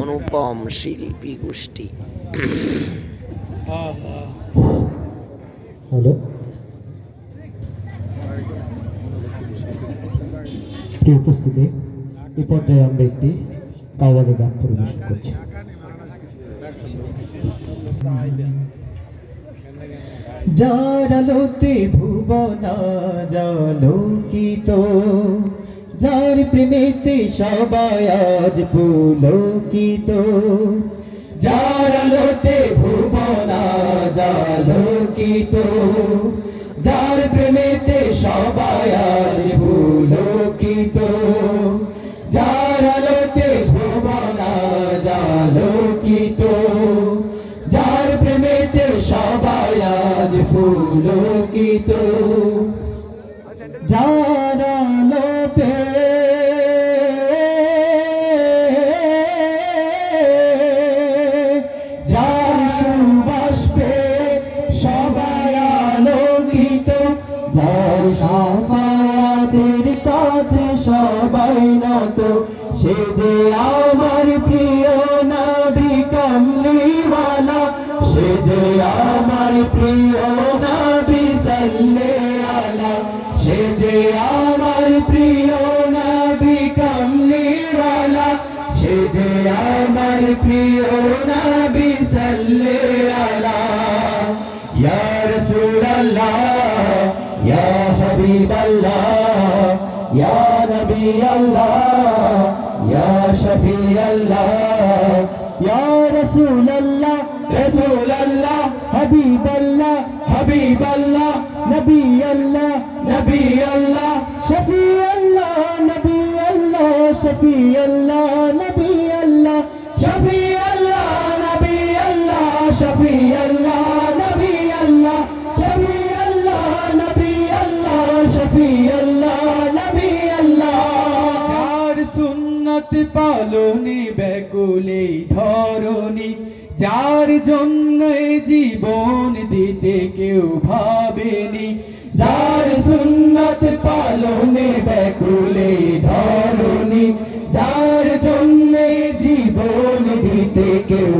অনুপম শিল্পী গোষ্ঠী। হ্যালো। প্রিয় উপস্থিতি এই পর্যায়ে আমরা একটি কাওয়ালি গান পরিবেশন করছি। যার প্রেমেতে সবাই আজ পুলকিত, যার আলোতে ভুবনা জালোকিত, যার প্রেমেতে সবাই আজ পুলকিত, যার আলোতে ভুবনা জালোকিত, যার প্রেমেতে সবাই আজ পুলকিত। সবাই নত। সে যে আমার প্রিয় নবী কমলিওয়ালা, সে যে আমার প্রিয় নবী সাল্লে আলা সে যে আমার প্রিয় নবী কমলিওয়ালা, সে যে আমার প্রিয় নবী সাল্লে আলা ইয়া রাসূলুল্লাহ, ইয়া হাবিবাল্লাহ ইয়া নবী আল্লাহ ইয়া শফি আল্লাহ ইয়া রাসূলুল্লাহ রাসূলুল্লাহ হাবিবাল্লাহ হাবিবাল্লাহ নবী আল্লাহ নবী আল্লাহ শফি আল্লাহ নবী আল্লাহ শফি আল্লাহ নবী আল্লাহ শফি আল্লাহ পালনে, ব্যাকুলে ধরণী। যার জন্য জীবন দিতে কেউ ভাবেনি। যার সুন্নত পালনে ব্যাকুলে ধরণী। যার জন্য জীবন দিতে কেউ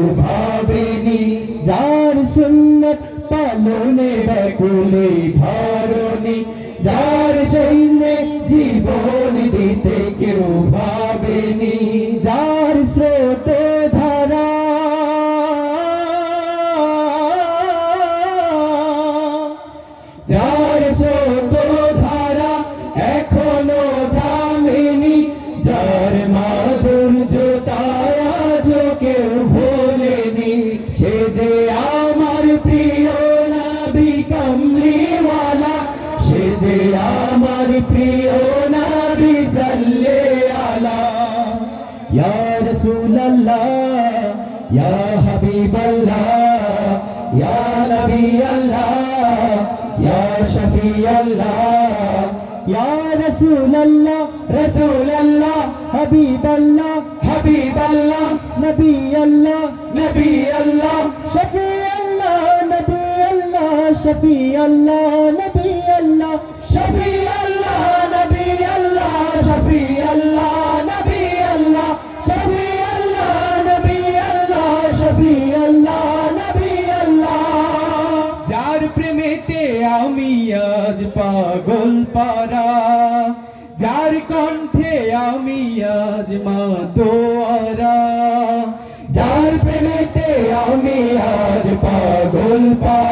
প্রিয় নবী কমলিওয়ালা সে যে আমার প্রিয় নবী সাল্লে আলা ইয়া রাসূলুল্লাহ, ইয়া হাবিবাল্লাহ, ইয়া নবী আল্লাহ ইয়া শফি আল্লাহ ইয়া রাসূলুল্লাহ রাসূলুল্লাহ, হাবিবাল্লাহ হাবিবাল্লাহ নবী আল্লাহ নবী আল্লাহ শফি শফি আল্লাহ, নবী আল্লাহ, শফি আল্লাহ, নবী আল্লাহ, শফি আল্লাহ, নবী আল্লাহ, শফি আল্লাহ, নবী আল্লাহ, শফি আল্লাহ, নবী আল্লাহ। যার প্রেমেতে আমি আজ পাগল পারা যার কণ্ঠে আমি আজ মাতোয়ারা যার প্রেমেতে আমি আজ পাগল পারা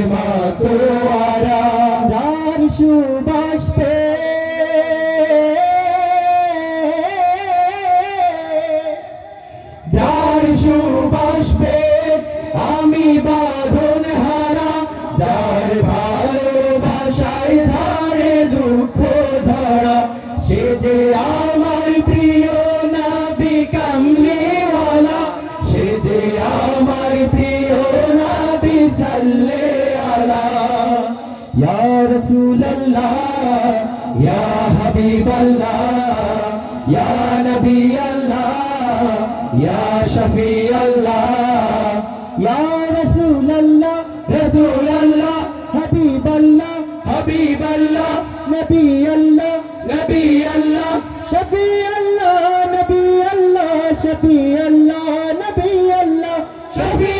আজ Rasulallah, Ya Habiballah, Ya Nabi Allah, Ya Shafi Allah, Ya Rasulallah, Rasulallah, Habiballah, Habiballah, Nabi Allah, Nabi Allah, Shafi Allah, Nabi Allah, Shafi Allah, Nabi Allah, Shafi